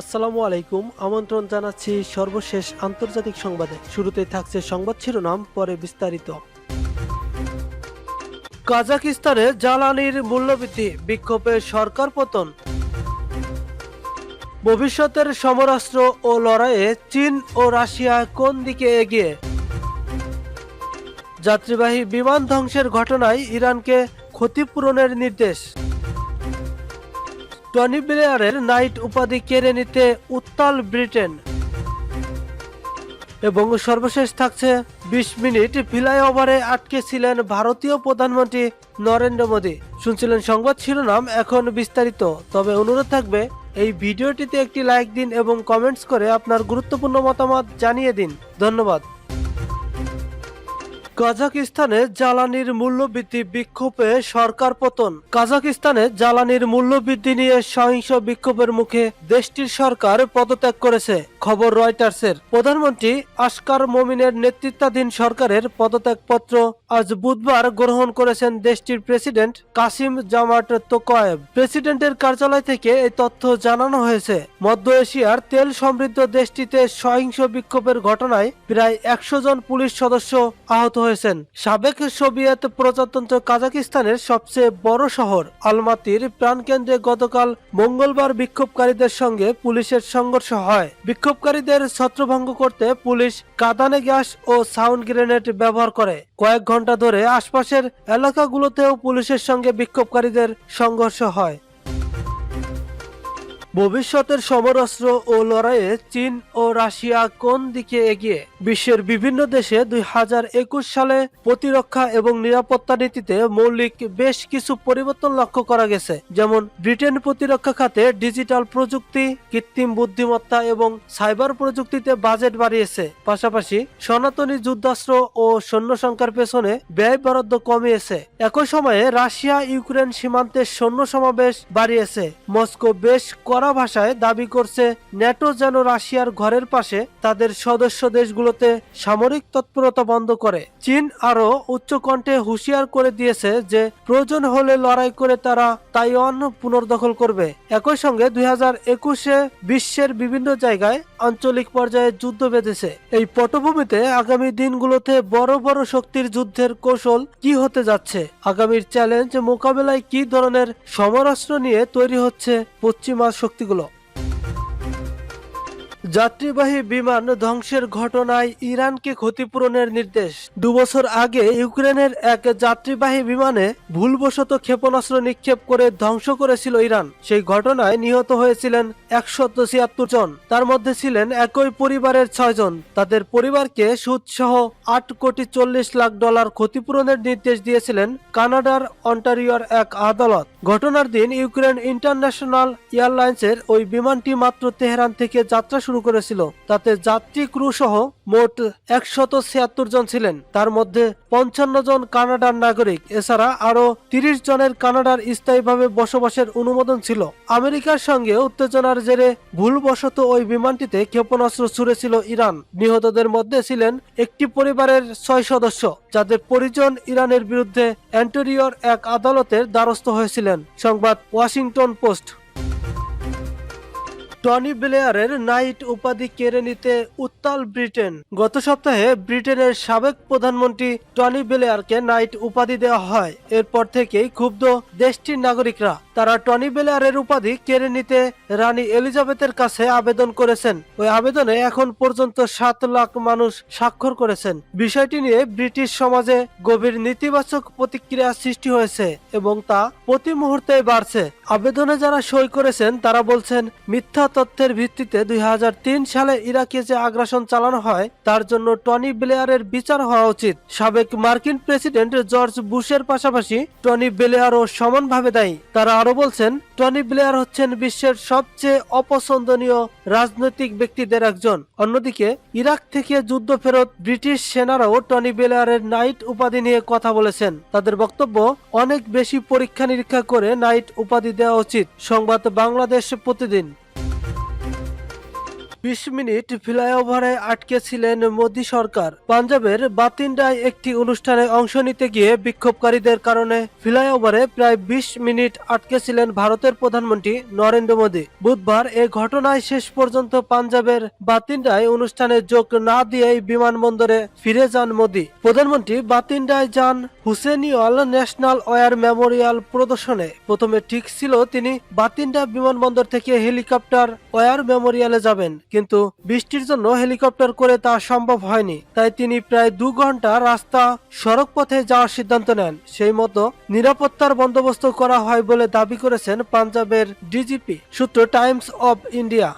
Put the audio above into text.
আসসালামু আলাইকুম। আমন্ত্রণ জানাচ্ছি সর্বশেষ আন্তর্জাতিক সংবাদে। শুরুতে থাকছে সংবাদ শিরোনাম, পরে বিস্তারিত। কাজাকিস্তানে জ্বালানির মূল্যবৃদ্ধি, বিক্ষোভে সরকার পতন। ভবিষ্যতের সমরাস্ত্র ও লড়াইয়ে চীন ও রাশিয়া কোন দিকে এগিয়ে? যাত্রীবাহী বিমান ধ্বংসের ঘটনায় ইরানকে ক্ষতিপূরণের নির্দেশ। টনি ব্লেয়ারের নাইট উপাধি কেড়ে নিতে উত্তাল ব্রিটেন। এবং সর্বশেষ থাকছে বিশ মিনিট ফ্লাইওভারে আটকে ছিলেন ভারতীয় প্রধানমন্ত্রী নরেন্দ্র মোদী। শুনছিলেন সংবাদ শিরোনাম, এখন বিস্তারিত। তবে অনুরোধ থাকবে, এই ভিডিওটিতে একটি লাইক দিন এবং কমেন্টস করে আপনার গুরুত্বপূর্ণ মতামত জানিয়ে দিন। ধন্যবাদ। কাজাকিস্তানে জ্বালানির মূল্য বৃদ্ধি বিক্ষোভে সরকার পতন। কাজাকিস্তানে জ্বালানির মূল্য বৃদ্ধি নিয়ে সহিংস বিক্ষোভের মুখে দেশটির সরকার পদত্যাগ করেছে, খবর রয়টার্সের। প্রধানমন্ত্রী আসকার মমিনের নেতৃত্বাধীন সরকারের পদত্যাগপত্র আজ বুধবার গ্রহণ করেছেন দেশটির প্রেসিডেন্ট কাসিম জামাট তোকয়েব। প্রেসিডেন্টের কার্যালয় থেকে এই তথ্য জানানো হয়েছে, মধ্য এশিয়ার তেল সমৃদ্ধ দেশটিতে সহিংস বিক্ষোভের ঘটনায় প্রায় একশো জন পুলিশ সদস্য আহত হয়েছেন। সাবেক সোভিয়েত প্রজাতন্ত্র কাজাকিস্তানের সবচেয়ে বড় শহর আলমাতির প্রাণকেন্দ্রে গতকাল মঙ্গলবার বিক্ষোভকারীদের সঙ্গে পুলিশের সংঘর্ষ হয়। বিক্ষোভকারীদের ছত্রভঙ্গ করতে পুলিশ কাদানে গ্যাস ও সাউন্ড গ্রেনেড ব্যবহার করে। কয়েক ঘণ্টা ধরে আশপাশের এলাকাগুলোতেও পুলিশের সঙ্গে বিক্ষোভকারীদের সংঘর্ষ হয়। ভবিষ্যতের সমরাস্ত্র ও লড়াইয়ে চীন ও রাশিয়া কোন দিকে এগিয়ে? বিশ্বের বিভিন্ন দেশে দুই হাজার একুশ সালে প্রতিরক্ষা এবং নিরাপত্তা নীতিতে মৌলিক বেশ কিছু পরিবর্তন লক্ষ্য করা গেছে, যেমন ব্রিটেন প্রতিরক্ষা খাতে ডিজিটাল প্রযুক্তি, কৃত্রিম বুদ্ধিমত্তা এবং সাইবার প্রযুক্তিতে বাজেট বাড়িয়েছে। পাশাপাশি সনাতনী যুদ্ধাস্ত্র ও সৈন্য সংখ্যার পেছনে ব্যয় বরাদ্দ কমিয়েছে। একই সময়ে রাশিয়া ইউক্রেন সীমান্তে সৈন্য সমাবেশ বাড়িয়েছে। মস্কো বেশ কড়া ভাষায় দাবি করছে, ন্যাটো যেন রাশিয়ার ঘরের পাশে তাদের সদস্য দেশগুলোতে সামরিক তৎপরতা বন্ধ করে। চীন আরও উচ্চকণ্ঠে হুঁশিয়ার করে দিয়েছে যে, প্রয়োজন হলে লড়াই করে তারা তাইওয়ান পুনর্দখল করবে। একই সঙ্গে দুই একুশে বিশ্বের বিভিন্ন জায়গায় আঞ্চলিক পর্যায়ে যুদ্ধ বেঁধেছে। এই পটভূমিতে আগামী দিনগুলোতে বড় বড় শক্তির যুদ্ধের কৌশল কি হতে যাচ্ছে? আগামীর চ্যালেঞ্জ মোকাবেলায় কি ধরনের সমরাস্ত্র নিয়ে তৈরি হচ্ছে পশ্চিমা শক্তিগুলো যাত্রীবাহী বিমান ধ্বংসের ঘটনায় ইরানকে ক্ষতিপূরণের নির্দেশ। দুবছর আগে ইউক্রেনের এক যাত্রীবাহী বিমানে ভুলবশত ক্ষেপণাস্ত্র নিক্ষেপ করে ধ্বংস করেছিল ইরান। সেই ঘটনায় নিহত হয়েছিলেন একশত ছিয়াত্তর জন। তার মধ্যে ছিলেন একই পরিবারের ছয়জন তাদের পরিবারকে সুদ সহ আট কোটি চল্লিশ লাখ ডলার ক্ষতিপূরণের নির্দেশ দিয়েছিলেন কানাডার অন্টারিওর এক আদালত। ঘটনার দিন ইউক্রেন ইন্টারন্যাশনাল এয়ারলাইন্সের ওই বিমানটি মাত্র তেহরান থেকে যাত্রা শুরু করেছিল। তাতে যাত্রী ক্রু সহ মোট একশত ছিয়াত্তর জন ছিলেন। তার মধ্যে পঞ্চান্ন জন কানাডার নাগরিক। এছাড়া আরও তিরিশ জনের কানাডার স্থায়ীভাবে বসবাসের অনুমোদন ছিল। আমেরিকার সঙ্গে উত্তেজনার জেরে ভুলবশত ওই বিমানটিতে ক্ষেপণাস্ত্র ছুড়েছিল ইরান। নিহতদের মধ্যে ছিলেন একটি পরিবারের ছয় সদস্য, যাদের পরিজন ইরানের বিরুদ্ধে অ্যান্টোরিয়র এক আদালতের দ্বারস্থ হয়েছিলেন। সংবাদ ওয়াশিংটন পোস্ট। টনি ব্লেয়ারের নাইট উপাধি কেড়ে নিতে উত্তাল ব্রিটেন। গত সপ্তাহে ব্রিটেনের সাবেক প্রধানমন্ত্রী টনি ব্লেয়ারকে নাইট উপাধি দেওয়া হয়। এরপর থেকেই ক্ষুব্ধ দেশটির নাগরিকরা। তারা টনি ব্লেয়ারের উপাধি কেড়ে নিতে রানী এলিজাবেথের কাছে আবেদন করেছেন। ওই আবেদনে এখন পর্যন্ত সাত লাখ মানুষ স্বাক্ষর করেছেন। বিষয়টি নিয়ে ব্রিটিশ সমাজে গভীর নেতিবাচক প্রতিক্রিয়া সৃষ্টি হয়েছে এবং তা প্রতি মুহূর্তে বাড়ছে। আবেদনে যারা সই করেছেন, তারা বলছেন, মিথ্যা তথ্যের ভিত্তিতে দুই হাজার তিন সালে ইরাকে যে আগ্রাসন চালানো হয়, তার জন্য টনি ব্লেয়ারের বিচার হওয়া উচিত। সাবেক মার্কিন প্রেসিডেন্ট জর্জ বুশের পাশাপাশি টনি ব্লেয়ারও সমানভাবে দায়ী। তারা আরও বলছেন, টনি ব্লেয়ার হচ্ছেন বিশ্বের সবচেয়ে অপছন্দনীয় রাজনৈতিক ব্যক্তিদের একজন। অন্যদিকে, ইরাক থেকে যুদ্ধ ফেরত ব্রিটিশ সেনারাও টনি ব্লেয়ারের নাইট উপাধি নিয়ে কথা বলেছেন। তাদের বক্তব্য, অনেক বেশি পরীক্ষা নিরীক্ষা করে নাইট উপাধি দেওয়া উচিত। সংবাদ বাংলাদেশ প্রতিদিন। বিশ মিনিট ফ্লাইওভারে আটকে ছিলেন মোদী সরকার। পাঞ্জাবের বাতিন্ডায় একটি অনুষ্ঠানে অংশ নিতে গিয়ে বিক্ষোভকারীদের কারণে ফ্লাইওভারে প্রায় বিশ মিনিট আটকে ছিলেন ভারতের প্রধানমন্ত্রী নরেন্দ্র মোদী। বুধবার এ ঘটনায় শেষ পর্যন্ত পাঞ্জাবের বাতিন্ডায় অনুষ্ঠানে যোগ না দিয়েই বিমানবন্দরে ফিরে যান মোদী। প্রধানমন্ত্রী বাতিন্ডায় যান হুসেনিওয়াল ন্যাশনাল ওয়ার মেমোরিয়াল প্রদর্শনে। প্রথমে ঠিক ছিল তিনি বাতিন্ডা বিমানবন্দর থেকে হেলিকপ্টার ওয়ার মেমোরিয়ালে যাবেন। কিন্তু বৃষ্টির জন্য হেলিকপ্টার করে তা সম্ভব হয়নি। তাই তিনি প্রায় দু ঘণ্টা রাস্তা সড়ক পথে যাওয়ার সিদ্ধান্ত নেন। সেই মতো নিরাপত্তার বন্দোবস্ত করা হয় বলে দাবি করেছেন পাঞ্জাবের ডিজিপি, সূত্র টাইমস অব ইন্ডিয়া।